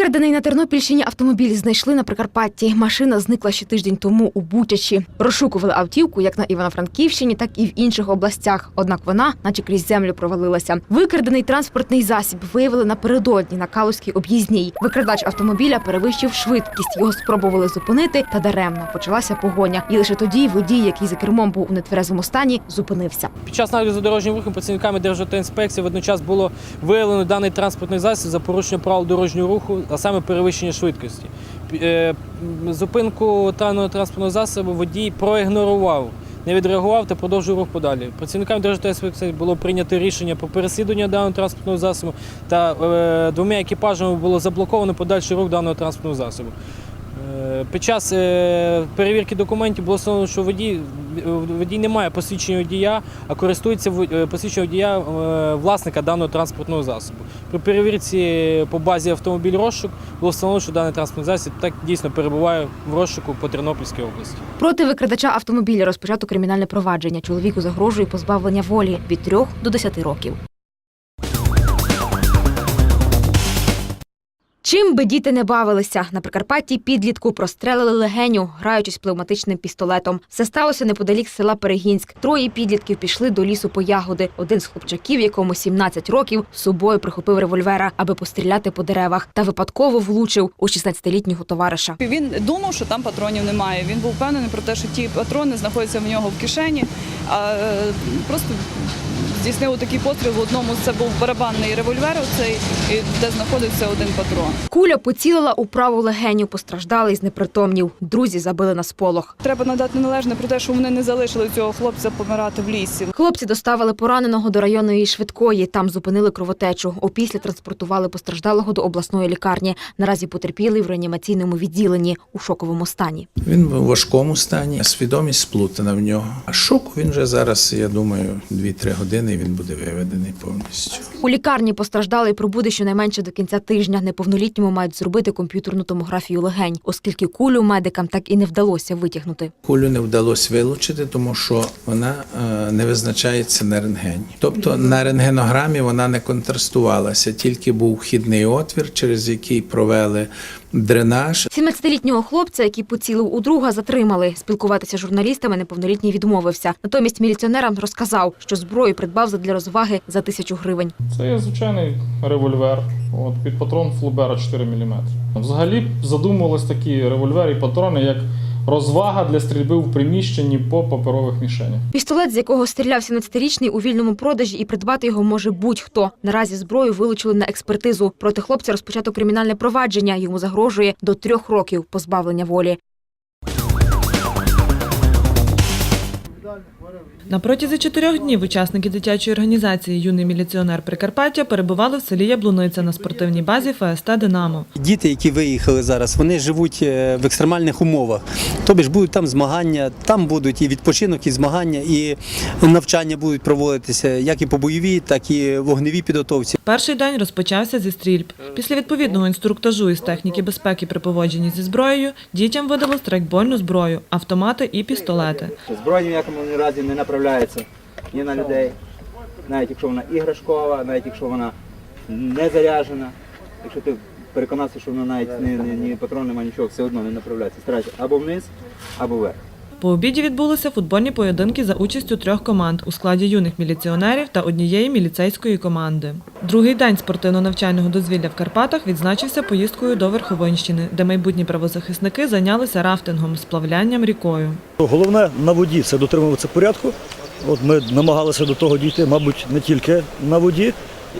Викрадений на Тернопільщині автомобіль знайшли на Прикарпатті. Машина зникла ще тиждень тому у Бучачі. Розшукували автівку як на Івано-Франківщині, так і в інших областях. Однак вона, наче крізь землю, провалилася. Викрадений транспортний засіб виявили напередодні на Калузькій об'їзній. Викрадач автомобіля перевищив швидкість. Його спробували зупинити, та даремно почалася погоня. І лише тоді водій, який за кермом був у нетверезому стані, зупинився. Під час за дорожнім рухом працівниками Державтоінспекції водночас було виявлено даний транспортний засіб за порушення правил дорожнього руху, а саме перевищення швидкості. Е, Зупинку даного транспортного засобу водій проігнорував, не відреагував та продовжив рух подалі. Працівникам Державтоінспекції було прийнято рішення про переслідування даного транспортного засобу та е, двома екіпажами було заблоковано подальший рух даного транспортного засобу. Е, Під час е, перевірки документів було встановлено, що водій, водій не має посвідчення водія, а користується е, посвідченням водія власника даного транспортного засобу. При перевірці по базі автомобіль розшук було встановлено, що даний транспортний засіб так дійсно перебуває в розшуку по Тернопільській області. Проти викрадача автомобіля розпочато кримінальне провадження. Чоловіку загрожує позбавлення волі від 3 до 10 років. Чим би діти не бавилися, на Прикарпатті підлітку прострелили легеню, граючись пневматичним пістолетом. Все сталося неподалік села Перегінськ. Троє підлітків пішли до лісу по ягоди. Один з хлопчаків, якому 17 років, з собою прихопив револьвера, аби постріляти по деревах, та випадково влучив у 16-літнього товариша. Він думав, що там патронів немає. Він був впевнений про те, що ті патрони знаходяться в нього в кишені. А е, просто здійснив такий постріл. В одному це був барабанний револьвер, оцей, де знаходився один патрон. Куля поцілила у праву легеню, постраждали і знепритомнів. Друзі забили на сполох. Треба надати належне про те, що вони не залишили цього хлопця помирати в лісі. Хлопці доставили пораненого до районної швидкої. Там зупинили кровотечу. Опісля транспортували постраждалого до обласної лікарні. Наразі потерпілий в реанімаційному відділенні у шоковому стані. Він в важкому стані, свідомість сплутана в нього. А шоку він вже зараз, я думаю, 2-3 години і він буде виведений повністю. У лікарні постраждалий пробуде щонайменше до кінця тижня. Неповнолітньому мають зробити комп'ютерну томографію легень, оскільки кулю медикам так і не вдалося витягнути. Кулю не вдалося вилучити, тому що вона е, не визначається на рентгені. Тобто на рентгенограмі вона не контрастувалася, тільки був вхідний отвір, через який провели дренаж. 17-літнього хлопця, який поцілив у друга, затримали. Спілкуватися з журналістами неповнолітній відмовився. Натомість міліціонерам розказав, що зброю придбав задля розваги за тисячу гривень. Це є звичайний револьвер от, під патрон Флубера 4 мм. Взагалі задумувались такі револьвери і патрони як розвага для стрільби в приміщенні по паперових мішенях. Пістолет, з якого стріляв 17-річний у вільному продажі, і придбати його може будь-хто. Наразі зброю вилучили на експертизу. Проти хлопця розпочато кримінальне провадження. Йому загрожує до трьох років позбавлення волі. На протязі чотирьох днів учасники дитячої організації Юний міліціонер Прикарпаття перебували в селі Яблуниця на спортивній базі ФСТ Динамо. Діти, які виїхали зараз, вони живуть е, в екстремальних умовах. Тобі ж будуть там змагання, там будуть і відпочинок, і змагання, і навчання будуть проводитися як і по бойовій, так і вогневій підготовці. Перший день розпочався зі стрільб. Після відповідного інструктажу із техніки безпеки при поводженні зі зброєю дітям видали страйкбольну зброю, автомати і пістолети. Зброя ні в якому разі не направляється ні на людей, навіть якщо вона іграшкова, навіть якщо вона не заряджена, якщо ти переконався, що вона навіть ні, ні, ні патрон немає нічого, все одно не направляється. Старайся або вниз, або вверх. По обіді відбулися футбольні поєдинки за участю трьох команд у складі юних міліціонерів та однієї міліцейської команди. Другий день спортивно-навчального дозвілля в Карпатах відзначився поїздкою до Верховинщини, де майбутні правозахисники зайнялися рафтингом, сплавлянням рікою. Головне на воді це дотримуватися порядку. От ми намагалися до того дійти, мабуть, не тільки на воді.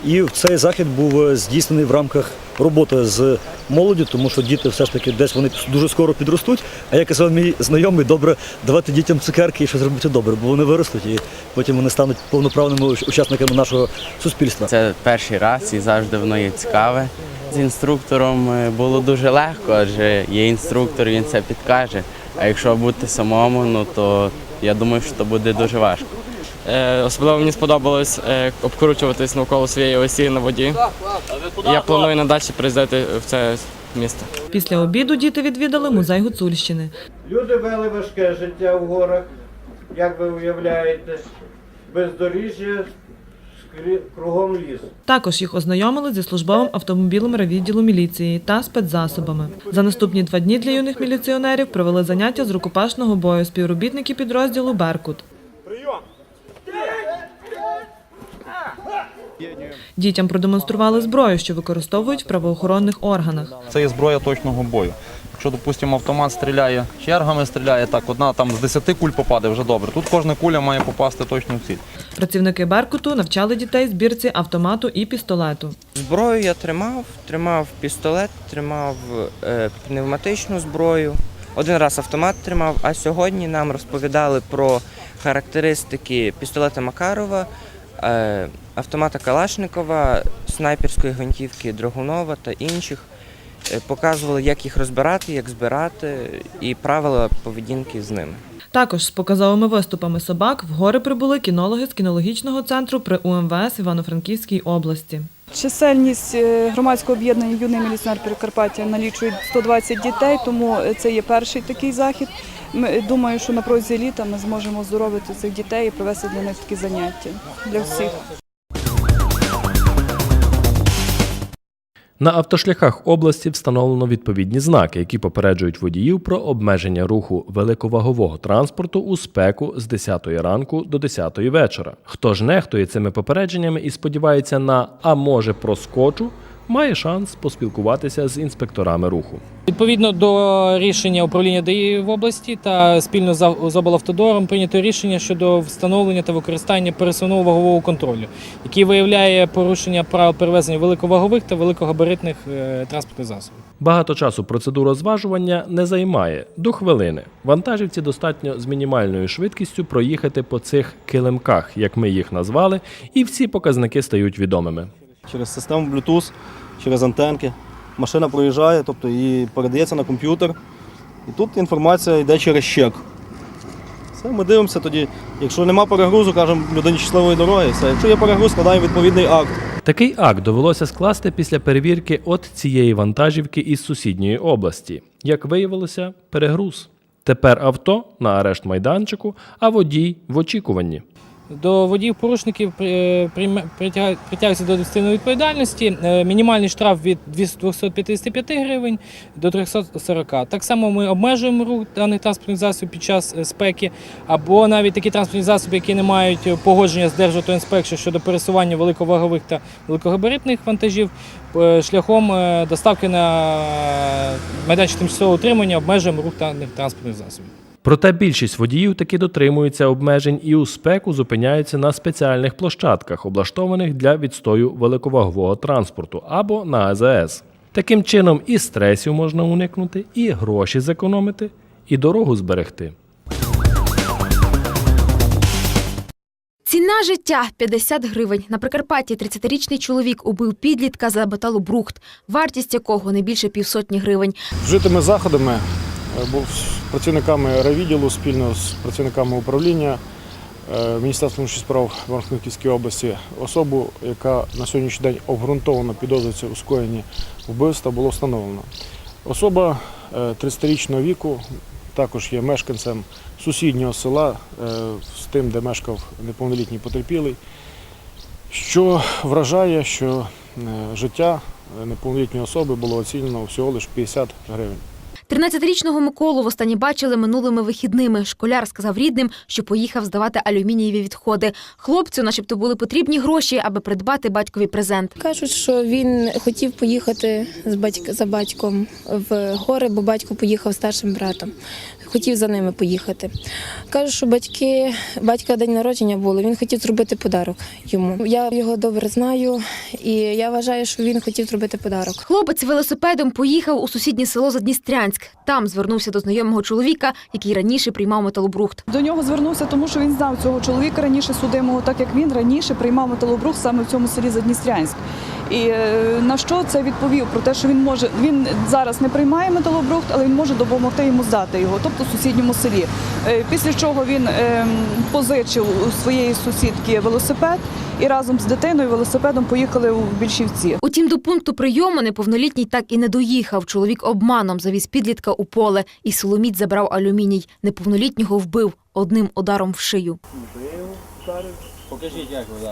І цей захід був е, здійснений в рамках роботи з молоддю, тому що діти все ж таки десь вони дуже скоро підростуть. А як казав мій знайомий, добре давати дітям цукерки і щось робити добре, бо вони виростуть і потім вони стануть повноправними учасниками нашого суспільства. Це перший раз і завжди воно є цікаве. З інструктором е, було дуже легко, адже є інструктор, він це підкаже. А якщо бути самому, ну то я думаю, що це буде дуже важко. Е, Особливо мені сподобалось е, обкручуватись навколо своєї осі на воді. Я планую надалі приїздити в це місто. Після обіду діти відвідали музей Гуцульщини. Люди вели важке життя в горах, як ви уявляєте, бездоріжжя, кругом ліс. Також їх ознайомили зі службовим автомобілем райвідділу міліції та спецзасобами. За наступні два дні для юних міліціонерів провели заняття з рукопашного бою співробітники підрозділу Беркут. Дітям продемонстрували зброю, що використовують в правоохоронних органах. Це є зброя точного бою. Якщо, допустимо, автомат стріляє чергами, стріляє так, одна там з 10 куль попаде вже добре. Тут кожна куля має попасти точно в ціль. Працівники Беркуту навчали дітей збірці автомату і пістолету. Зброю я тримав, тримав пістолет, тримав е, пневматичну зброю. Один раз автомат тримав, а сьогодні нам розповідали про характеристики пістолета Макарова, автомата Калашникова, снайперської гвинтівки Драгунова та інших. Е, Показували, як їх розбирати, як збирати і правила поведінки з ними. Також з показовими виступами собак в гори прибули кінологи з кінологічного центру при УМВС Івано-Франківській області. Чисельність е, громадського об'єднання Юний міліціонер Прикарпаття налічує 120 дітей, тому е, це є перший такий захід. Ми- Думаю, що на протязі літа ми зможемо здоровити цих дітей і провести для них такі заняття для всіх. На автошляхах області встановлено відповідні знаки, які попереджують водіїв про обмеження руху великовагового транспорту у спеку з 10 ранку до 10 вечора. Хто ж нехтує цими попередженнями і сподівається на а може проскочу, має шанс поспілкуватися з інспекторами руху. Відповідно до рішення управління ДАІ в області та спільно з облавтодором прийнято рішення щодо встановлення та використання пересувного вагового контролю, який виявляє порушення правил перевезення великовагових та великогабаритних е, транспортних засобів. Багато часу процедура зважування не займає до хвилини. Вантажівці достатньо з мінімальною швидкістю проїхати по цих килимках, як ми їх назвали, і всі показники стають відомими. Через систему Bluetooth, через антенки. Машина проїжджає, тобто і передається на комп'ютер. І тут інформація йде через чек. Все, ми дивимося тоді. Якщо нема перегрузу, кажемо людині щасливої дороги. Все. Якщо є перегруз, складаємо відповідний акт. Такий акт довелося скласти після перевірки от цієї вантажівки із сусідньої області. Як виявилося, перегруз. Тепер авто на арешт майданчику, а водій в очікуванні. До водіїв-порушників при- притягується до адміністративної відповідальності. Е, Мінімальний штраф від 255 гривень до 340. Так само ми обмежуємо рух даних транспортних засобів під час е, спеки, або навіть такі транспортні засоби, які не мають е, погодження з Державтоінспекцією щодо пересування великовагових та великогабаритних вантажів е, шляхом е, доставки на е, майданчик тимчасового утримання обмежуємо рух даних транспортних засобів. Проте більшість водіїв таки дотримуються обмежень і у спеку зупиняються на спеціальних площадках, облаштованих для відстою великовагового транспорту або на АЗС. Таким чином і стресів можна уникнути, і гроші зекономити, і дорогу зберегти. Ціна життя 50 гривень. На Прикарпатті 30-річний чоловік убив підлітка за металобрухт, вартість якого не більше півсотні гривень. Вжитими заходами був з працівниками райвідділу спільно з працівниками управління е, Міністерства внутрішніх справ Івано-Франківській області особу, яка на сьогоднішній день обґрунтовано підозрюється у скоєнні вбивства, було встановлено. Особа е, 30-річного віку також є мешканцем сусіднього села е, з тим, де мешкав неповнолітній потерпілий, що вражає, що е, життя неповнолітньої особи було оцінено всього лише 50 гривень. 13-річного Миколу востаннє бачили минулими вихідними. Школяр сказав рідним, що поїхав здавати алюмінієві відходи. Хлопцю, начебто, були потрібні гроші, аби придбати батькові презент. Кажуть, що він хотів поїхати з батька за батьком в гори, бо батько поїхав старшим братом. Хотів за ними поїхати. Кажуть, що батьки, батька день народження було. Він хотів зробити подарок йому. Я його добре знаю, і я вважаю, що він хотів зробити подарок. Хлопець велосипедом поїхав у сусіднє село Задністрянськ. Там звернувся до знайомого чоловіка, який раніше приймав металобрухт. До нього звернувся, тому що він знав цього чоловіка раніше судимого, так як він раніше приймав металобрух саме в цьому селі Задністрянськ. І е, на що це відповів? Про те, що він може він зараз не приймає металобрухт, але він може допомогти йому здати його, тобто в сусідньому селі. Е, Після чого він е, позичив у своєї сусідки велосипед і разом з дитиною велосипедом поїхали у Більшівці. Утім, до пункту прийому неповнолітній так і не доїхав. Чоловік обманом завіз підлітка у поле, і Соломіт забрав алюміній. Неповнолітнього вбив одним ударом в шию. Покажіть, як ви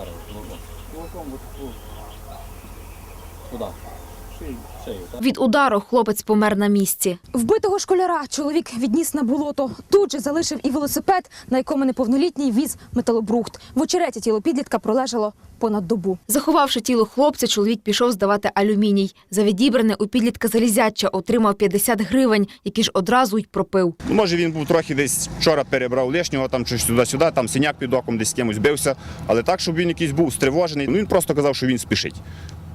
Від удару хлопець помер на місці. Вбитого школяра чоловік відніс на болото. Тут же залишив і велосипед, на якому неповнолітній віз металобрухт. В очереті тіло підлітка пролежало понад добу. Заховавши тіло хлопця, чоловік пішов здавати алюміній. За відібране у підлітка залізяча отримав 50 гривень, які ж одразу й пропив. Може він був трохи десь вчора перебрав лишнього, там щось туди-сюди, там синяк під оком, десь з кимось бився. Але так, щоб він якийсь був стривожений, ну він просто казав, що він спішить.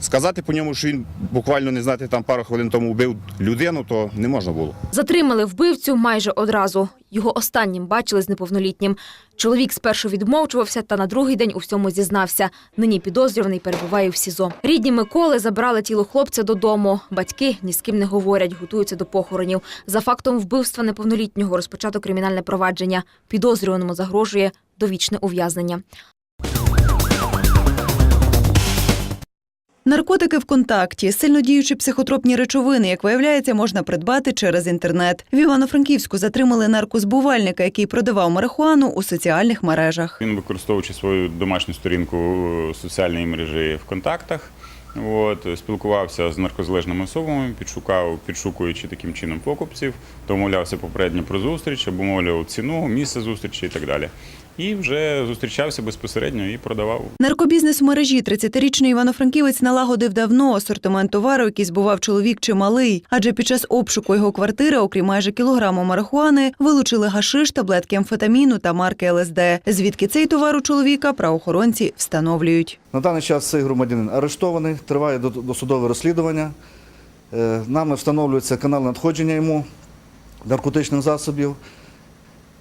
Сказати по ньому, що він буквально не знати, там пару хвилин тому вбив людину, то не можна було. Затримали вбивцю майже одразу. Його останнім бачили з неповнолітнім. Чоловік спершу відмовчувався та на другий день у всьому зізнався. Нині підозрюваний перебуває в СІЗО. Рідні Миколи забрали тіло хлопця додому. Батьки ні з ким не говорять, готуються до похоронів. За фактом вбивства неповнолітнього розпочато кримінальне провадження. Підозрюваному загрожує довічне ув'язнення. Наркотики в контакті, сильнодіючі психотропні речовини, як виявляється, можна придбати через інтернет. В Івано-Франківську затримали наркозбувальника, який продавав марихуану у соціальних мережах. Він використовуючи свою домашню сторінку у соціальній мережі в контактах. От, спілкувався з наркозалежними особами, підшукав, підшукуючи таким чином покупців, домовлявся попередньо про зустріч, обумовлював ціну, місце зустрічі і так далі. І вже зустрічався безпосередньо і продавав. Наркобізнес в мережі 30-річний івано-франківець налагодив давно асортимент товару, який збував чоловік чималий. Адже під час обшуку його квартири, окрім майже кілограму марихуани, вилучили гашиш, таблетки амфетаміну та марки ЛСД. Звідки цей товар у чоловіка правоохоронці встановлюють. На даний час цей громадянин арештований, триває до- досудове розслідування. Е, Нами встановлюється канал надходження йому наркотичних засобів.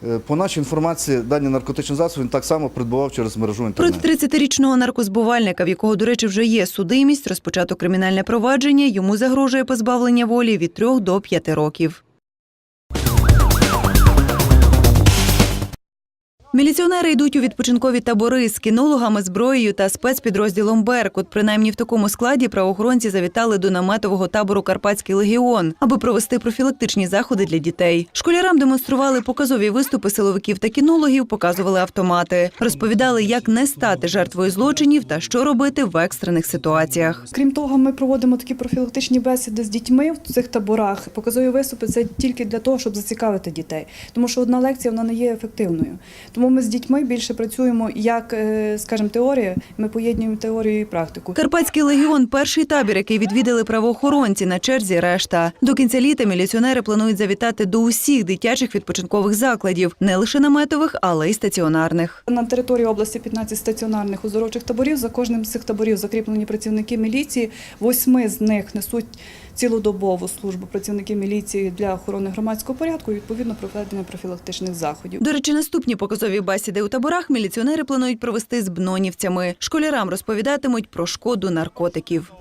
Е, По нашій інформації, дані наркотичні засоби він так само придбував через мережу інтернет. Проти 30-річного наркозбувальника, в якого, до речі, вже є судимість, розпочато кримінальне провадження, йому загрожує позбавлення волі від 3 до 5 років. Міліціонери йдуть у відпочинкові табори з кінологами, зброєю та спецпідрозділом Беркут. Принаймні в такому складі правоохоронці завітали до наметового табору Карпатський легіон, аби провести профілактичні заходи для дітей. Школярам демонстрували показові виступи силовиків та кінологів, показували автомати, розповідали, як не стати жертвою злочинів та що робити в екстрених ситуаціях. Крім того, ми проводимо такі профілактичні бесіди з дітьми в цих таборах. Показові виступи це тільки для того, щоб зацікавити дітей, тому що одна лекція вона не є ефективною. Тому ми з дітьми більше працюємо як, е, скажімо, теорія. Ми поєднуємо теорію і практику. Карпатський легіон перший табір, який відвідали правоохоронці на черзі. Решта до кінця літа міліціонери планують завітати до усіх дитячих відпочинкових закладів, не лише наметових, але й стаціонарних. На території області 15 стаціонарних оздоровчих таборів. За кожним з цих таборів закріплені працівники міліції. Восьми з них несуть цілодобову службу працівників міліції для охорони громадського порядку і відповідно проведення профілактичних заходів. До речі, наступні показові бесіди у таборах міліціонери планують провести з бнонівцями. Школярам розповідатимуть про шкоду наркотиків.